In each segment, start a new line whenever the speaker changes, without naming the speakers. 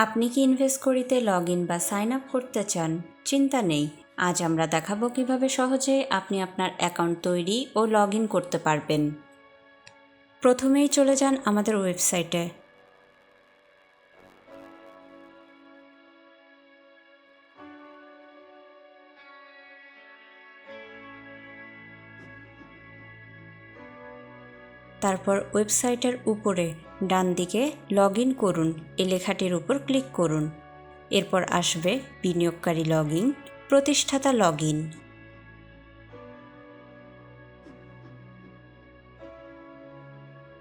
আপনি কি ইনভেস্ট করিতে লগ ইন বা সাইন আপ করতে চান? চিন্তা নেই। আজ আমরা দেখাবো কীভাবে সহজে আপনি আপনার অ্যাকাউন্ট তৈরি ও লগ করতে পারবেন। প্রথমেই চলে যান আমাদের ওয়েবসাইটে তারপর ওয়েবসাইটের উপরে ডান দিকে লগ করুন এই লেখাটির উপর ক্লিক করুন। এরপর আসবে বিনিয়োগকারী লগ প্রতিষ্ঠাতা লগ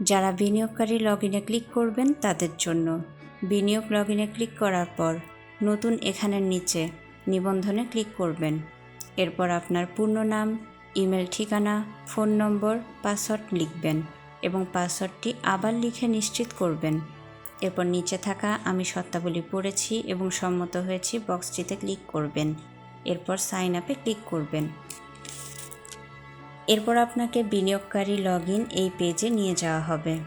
যারা বিনিয়োগকারী লগ ইনে ক্লিক করবেন তাদের জন্য বিনিয়োগ লগ ইনে ক্লিক করার পর নতুন এখানের নিচে নিবন্ধনে ক্লিক করবেন। এরপর আপনার পূর্ণ নাম, ইমেল ঠিকানা, ফোন নম্বর, পাসওয়ার্ড লিখবেন। এবং পাসওয়ার্ডটি আবার লিখে নিশ্চিত করবেন। এরপর নিচে থাকা আমি সত্তাবলী পড়েছি এবং সম্মত হয়েছি বক্সটিতে ক্লিক করবেন। এরপর সাইন আপে ক্লিক করবেন। এরপর আপনাকে বিনিয়োগকারী লগ এই পেজে নিয়ে যাওয়া হবে।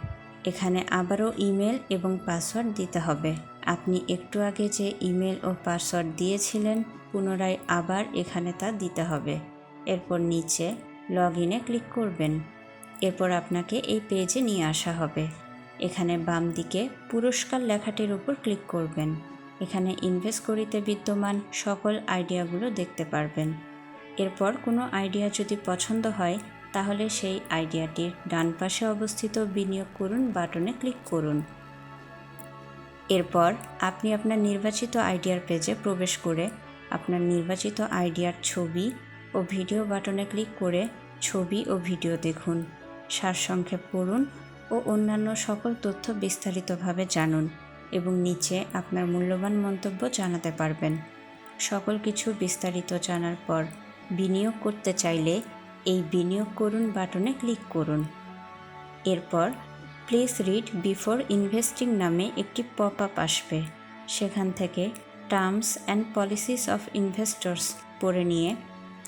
এখানে আবারও ইমেল এবং পাসওয়ার্ড দিতে হবে। আপনি একটু আগে যে ইমেল ও পাসওয়ার্ড দিয়েছিলেন, পুনরায় আবার এখানে তা দিতে হবে। এরপর নিচে লগ ইনে ক্লিক করবেন। এরপর আপনাকে এই পেজে নিয়ে আসা হবে। এখানে বাম দিকে পুরস্কার লেখাটির উপর ক্লিক করবেন। এখানে ইনভেস্ট করিতে বিদ্যমান সকল আইডিয়াগুলো দেখতে পারবেন। এরপর কোনো আইডিয়া যদি পছন্দ হয়, তাহলে সেই আইডিয়াটির ডান পাশে অবস্থিত বিনিয়োগ করুন বাটনে ক্লিক করুন। এরপর আপনি আপনার নির্বাচিত আইডিয়ার পেজে প্রবেশ করে আপনার নির্বাচিত আইডিয়ার ছবি ও ভিডিও বাটনে ক্লিক করে ছবি ও ভিডিও দেখুন। সারসংক্ষেপ পড়ুন ও অন্যান্য সকল তথ্য বিস্তারিতভাবে জানুন এবং নিচে আপনার মূল্যবান মন্তব্য জানাতে পারবেন। সকল কিছু বিস্তারিত জানার পর বিনিয়োগ করতে চাইলে এই বিনিয়োগ করুন বাটনে ক্লিক করুন। এরপর প্লিজ রিড বিফোর ইনভেস্টিং নামে একটি পপ আপ আসবে। সেখান থেকে terms and policies of investors পড়ে নিয়ে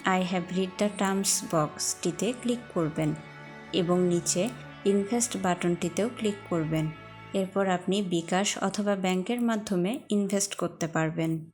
I have read the terms বক্সটিতে click করবেন। এবং নিচে ইনভেস্ট বাটনটিতেও ক্লিক করবেন। এরপর আপনি বিকাশ অথবা ব্যাংকের মাধ্যমে ইনভেস্ট করতে পারবেন।